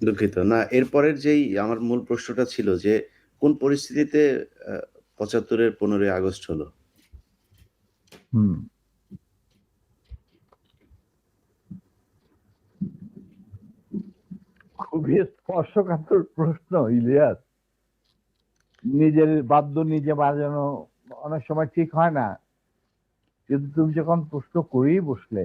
দুঃখিত। না এরপরের যেই আমার মূল প্রশ্নটা ছিল যে, কোন পরিস্থিতিতে আ ৭৫ এর ১৫ই আগস্ট হলো? হুম। খুবই স্পর্শকাতর প্রশ্ন ইলিয়াস। নিজের বাদ্য নিজে বাজানো অনেক সময় ঠিক হয় না। কিন্তু তুমি যখন প্রশ্ন করেই বসলে,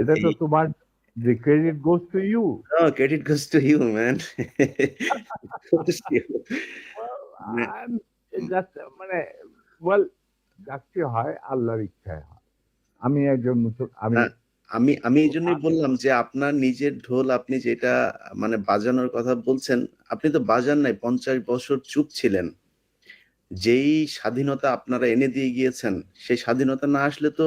এটা তো এই তোমার the credit goes to you. No, credit goes to you man. Goes to you. মানে I'm just মানে well যাচ্ছে হয় আল্লাহর ইচ্ছায় হয়। আমি একজন আমি আমি আমি এইজন্যই আমি বললাম যে আপনার নিজের ঢোল আপনি যেটা মানে বাজানোর কথা বলছেন, আপনি তো বাজান নাই ৫০ বছর চুপ ছিলেন। যেই স্বাধীনতা আপনারা এনে দিয়ে গিয়েছেন, সেই স্বাধীনতা না আসলে তো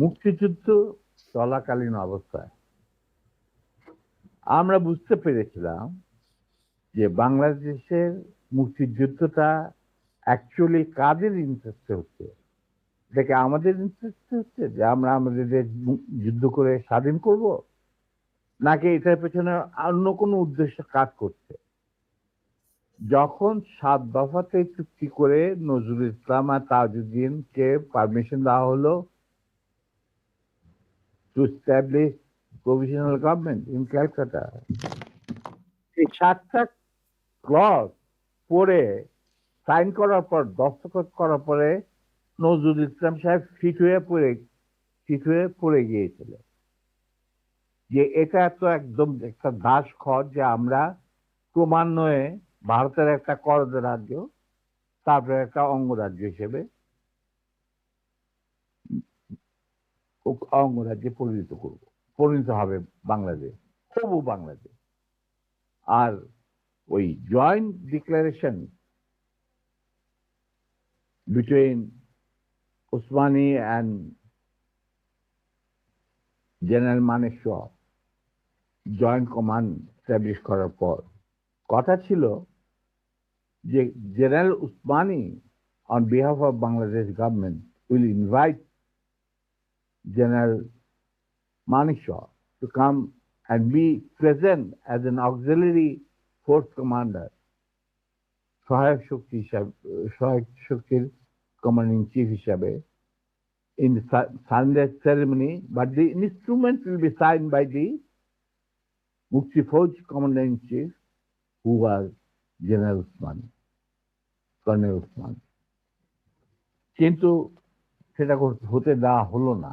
মুক্তিযুদ্ধ চলাকালীন অবস্থায়। আমরা বুঝতে পেরেছিলাম যে বাংলাদেশের মুক্তিযুদ্ধটা অ্যাকচুয়ালি কাদের ইন্টারেস্টে হচ্ছে? কি আমাদের ইন্টারেস্টে হচ্ছে যে আমরা আমাদের দেশ যুদ্ধ করে স্বাধীন করব? নাকি এটার পেছনে অন্য কোনো উদ্দেশ্য কাজ করছে? যখন সাত দফাতে চুক্তি করে নজরুল ইসলাম আর তাজউদ্দিনকে পারমিশন দেওয়া হলো to establish provisional government in Calcutta এই ৭ টা ক্লজ পড়ে সাইন করার পর দস্তখত করার পরে নজরুল ইসলাম সাহেব ফিট হয়ে পড়ে ফিট হয়ে পড়ে গিয়েছিলেন। যে এটা তো একদম একটা দাসখত যে আমরা ক্রমান্বয়ে ভারতের একটা করদ রাজ্য, তারপরে একটা অঙ্গরাজ্য হিসেবে অঙ্গরাজ্যে পরিণত করব। পরিণত হবে বাংলাদেশ। হবু বাংলাদেশ। আর ওই joint declaration between Usmani and general Manekshaw joint command establish করার পর, কথা ছিল যে general Usmani on behalf of Bangladesh government will invite General Manekshaw to come and be present as an auxiliary force commander সহায়ক শক্তি হিসাবে সহায়ক শক্তির commanding chief in the surrender ceremony, but the instrument will be signed by the Mukti Fauj Commander in Chief, who was General Usman, Colonel Usman. কিন্তু সেটা হতে দেওয়া হলো না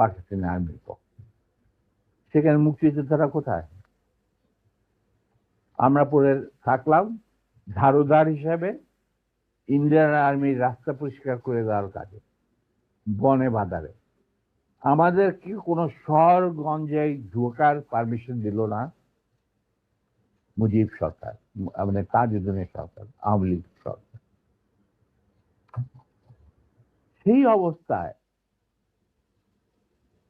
পাকিস্তানি আর্মির পক্ষে সেখানে মুক্তিযোদ্ধারা কোথায়? আমরা পরে থাকলাম, ঝাড়ুদার হিসাবে ইন্ডিয়ান আর্মির রাস্তা পরিষ্কার করে দেওয়ার কাজে, বনে বাদারে আমাদের কি কোনো শহর গঞ্জে ঢোকার পারমিশন দিল না মুজিব সরকার মানে তাজউদ্দিনের সরকার, আওয়ামী লীগ সরকার। সেই অবস্থায়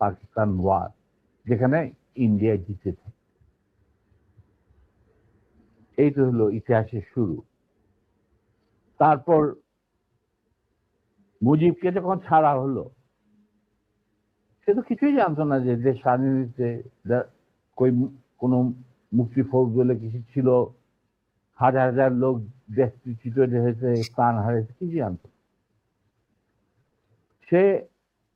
Pakistan war যেখানে ইন্ডিয়া জিতেছে এই তো হলো ইতিহাসের শুরু। তারপর মুজিবকে যখন ছাড়া হলো, সে তো কিছুই জানতো না যে দেশ স্বাধীনতে কই কোনো মুক্তি ফৌজ বলে কিছু ছিল, হাজার হাজার লোক দেশচ্যুত হয়েছে, প্রাণ হারিয়েছে কিছু জানতো সে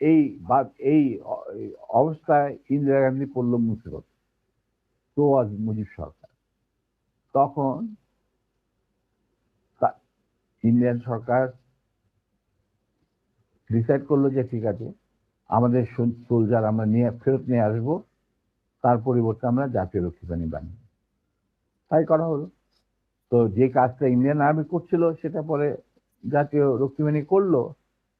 এই বা, এই অবস্থায় ইন্দিরা গান্ধী পড়ল মুসিবত। তো আজ মুজিব সরকার। তখন ইন্ডিয়ান সরকার ডিসাইড করল যে, ঠিক আছে, আমাদের সোলজার আমরা নিয়ে, ফেরত নিয়ে আসব, তার পরিবর্তে আমরা জাতীয় রক্ষী বানিয়ে তাই করা হলো। তো যে কাজটা ইন্ডিয়ান আর্মি করছিল, সেটা পরে জাতীয় রক্ষী বাহিনী করল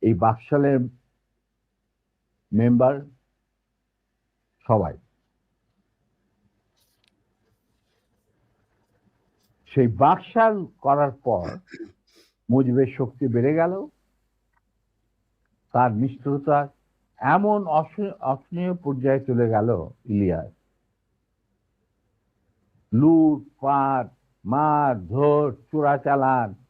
এই বাকশালের মেম্বার সবাই। সেই বাকশাল করার পর মুজিবের শক্তি বেড়ে গেল। তার নিষ্ঠুরতা এমন অসহনীয়- পর্যায়ে চলে গেল ইলিয়াস। লুট, পাট, মার, ধর, চোরাচালান কা-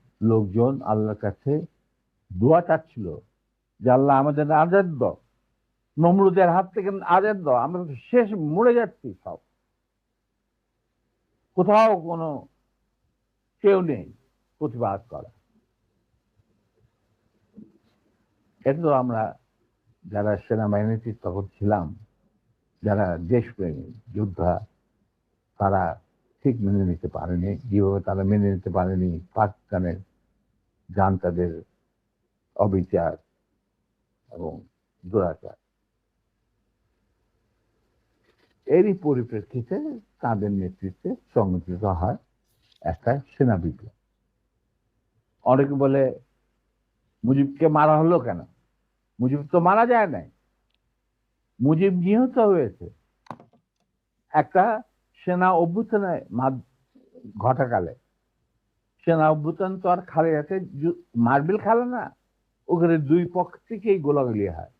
লোকজন আল্লাহর কাছে দোয়া চাচ্ছিল যে আল্লাহ আমাদের আজাদ দাও নমরুদের হাত থেকে আজাদ দাও আমরা শেষ মরে যাচ্ছি সব। কোথাও কোনো কেউ নেই প্রতিবাদ করা। এটা তো আমরা যারা সেনাবাহিনীতে তখন ছিলাম, যারা দেশপ্রেমী, যোদ্ধা, তারা ঠিক মেনে নিতে পারেনি, যেভাবে তারা মেনে নিতে পারেনি পাকিস্তানের যান তাদের অবিচার এবং দুরাচার। এরই পরিপ্রেক্ষিতে তাদের নেতৃত্বে সংগঠিত হয় একটা সেনা বিপ্লব অনেকে বলে, মুজিবকে মারা হলো কেন? মুজিব তো মারা যায় নাই। মুজিব নিহত হয়েছে। একটা সেনা অভ্যুত্থানে ঘটাকালে সেনা অভ্যুত্থান তো আর খালে যাতে মার্বেল খেলে না। ওখানে দুই পক্ষ থেকেই গোলাগুলি হয়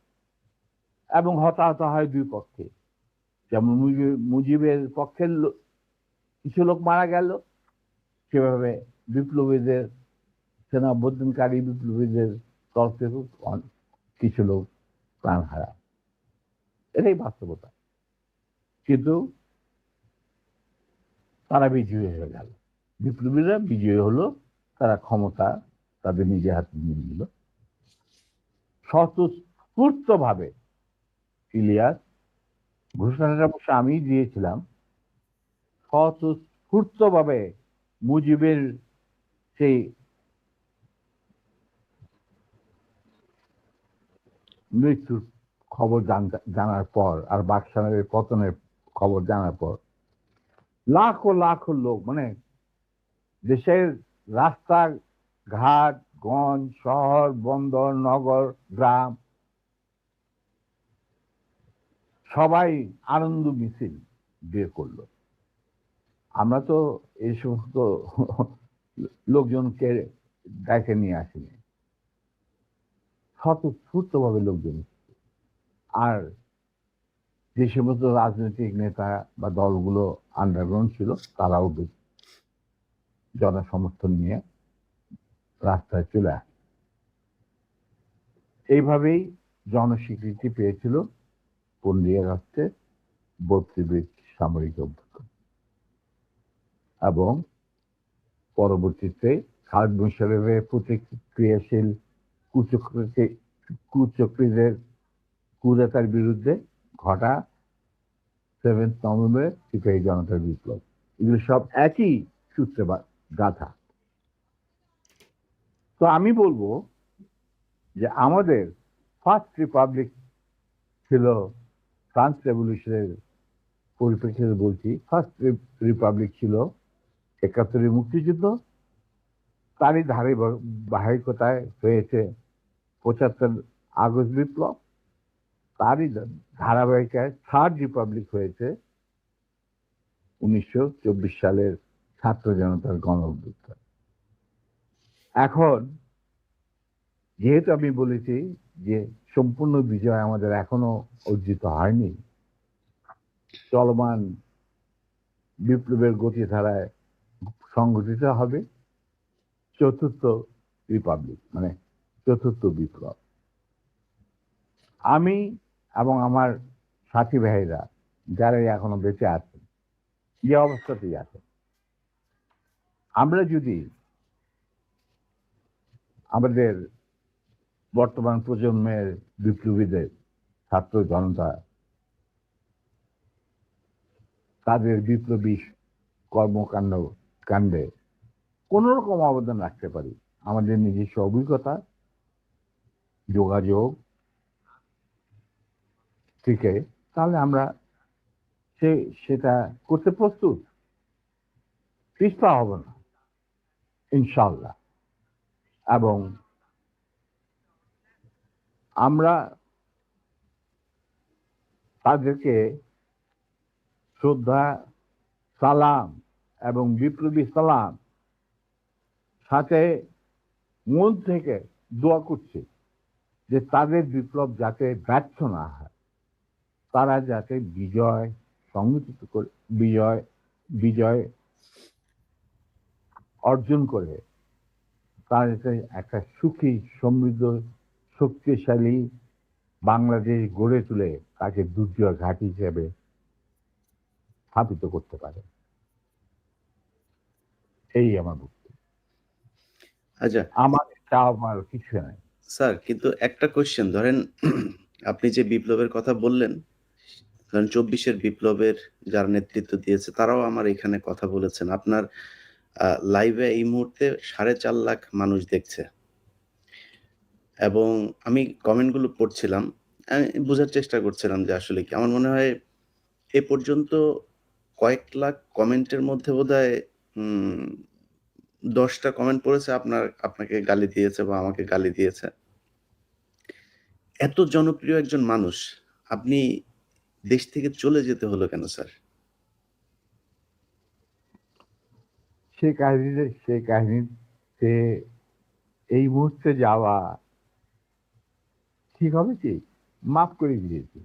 এবং হতাহত হয় দুই পক্ষে। যেমন মুজিব- মুজিবের পক্ষের লো- কিছু লোক মারা গেল, সেভাবে বিপ্লবীদের সেনা অভ্যুত্থানকারী বিপ্লবীদের তরফ থেকে কিছু লোক প্রাণ হারায়। এটাই বাস্তবতা। কিন্তু তারা বিজয়ী হয়ে গেল। বিপ্লবীরা বিজয়ী হলো, তারা ক্ষমতা তাদের নিজের হাতে নিয়ে নিল। স্বতঃস্ফূর্ত ভাবে ইলিয়াস, ঘোষণাটা অবশ্য আমি দিয়েছিলাম স্বতঃস্ফূর্ত ভাবে মুজিবের সেই মৃত্যুর খবর জানার পর, আর বাকশালের পতনের খবর জানার পর, লাখো লাখো লোক মানে দেশের রাস্তা ঘাট গঞ্জ, শহর, বন্দর, নগর, গ্রাম, সবাই আনন্দ মিছিল বের করল। আমরা তো এই সমস্ত লোকজনকে ডেকে নিয়ে আসিনি। স্বতঃস্ফূর্ত ভাবে লোকজন আর যে সমস্ত রাজনৈতিক নেতা বা দলগুলো আন্ডারগ্রাউন্ড ছিল, তারাও বেশ জনসমর্থন নিয়ে রাস্তায় চলে আসে। এইভাবেই জনস্বীকৃতি পেয়েছিল পনেরোই আগস্টে বত্রিশ সামরিক অভ্যুত্থান এবং পরবর্তীতে খালেদ মুশারফের প্রতিক্রিয়াশীল কুচক্রীকে কুচক্রীদের কুদাতার বিরুদ্ধে ঘটা সেভেন্থ নভেম্বরে সিপাহী জনতার বিপ্লব। এগুলো সব একই সূত্রে গাথা তো আমি বলব যে আমাদের ফার্স্ট রিপাবলিক ছিল ফ্রান্স রেভলিউশনের পরিপ্রেক্ষিতে বলছি, ফার্স্ট রিপাবলিক ছিল একাত্তরের মুক্তিযুদ্ধ, তারই ধারে বাহিকতায় হয়েছে পঁচাত্তর আগস্ট বিপ্লব, তারই ধারাবাহিকায় থার্ড রিপাবলিক হয়েছে উনিশশো চব্বিশ সালের ছাত্র জনতার গণ অভ্যুত্থান। এখন, যেহেতু আমি বলেছি যে সম্পূর্ণ বিজয় আমাদের এখনও অর্জিত হয়নি, চলমান বিপ্লবের গতিধারায় সংগঠিত হবে চতুর্থ রিপাবলিক মানে চতুর্থ বিপ্লব। আমি এবং আমার সাথী ভাইরা যারা এখনও বেঁচে আছেন, যে অবস্থাতেই আছে আমরা যদি আমাদের বর্তমান প্রজন্মের বিপ্লবীদের ছাত্র জনতা তাদের বিপ্লবী কর্মকাণ্ড কাণ্ডে কোন রকম অবদান রাখতে পারি, আমাদের নিজস্ব অভিজ্ঞতা, যোগাযোগ, থেকে, তাহলে আমরা সে, সেটা করতে প্রস্তুত। পিছপা হব না। ইনশাল্লাহ। এবং আমরা তাদেরকে শ্রদ্ধা, সালাম এবং বিপ্লবী সালাম সাথে মন থেকে দোয়া করছি যে তাদের বিপ্লব যাতে ব্যর্থ না হয়, তারা যাতে বিজয় সংগঠিত করে, বিজয় বিজয় অর্জন করে তারা একটা সুখী সমৃদ্ধ শক্তিশালী বাংলাদেশ গড়ে তুলে তাকে দুর্যোগ ঘাঁটি হিসেবে স্থাপিত করতে পারে। এই আমার বক্তব্য। আচ্ছা। আমার চাওয়ার কিছু নাই। স্যার কিন্তু একটা কোশ্চেন ধরেন আপনি যে বিপ্লবের কথা বললেন ধরেন চব্বিশের বিপ্লবের যারা নেতৃত্ব দিয়েছে তারাও আমার এখানে কথা বলেছেন। আপনার লাইভে এই মুহূর্তে সাড়ে চার লাখ মানুষ দেখছে। এবং আমি কমেন্টগুলো পড়ছিলাম বোঝার চেষ্টা করছিলাম যে আসলে কি। আমার মনে হয় এ পর্যন্ত কয়েক লাখ কমেন্টের মধ্যে বোধ হয় দশটা কমেন্ট পড়েছে আপনার, আপনাকে গালি দিয়েছে বা আমাকে গালি দিয়েছে। এত জনপ্রিয় একজন মানুষ, আপনি দেশ থেকে চলে যেতে হলো কেন, স্যার? সেই কাহিনীতে সেই কাহিনীতে এই মুহূর্তে যাওয়া ঠিক হবে কি? মাফ করে দিয়েছি।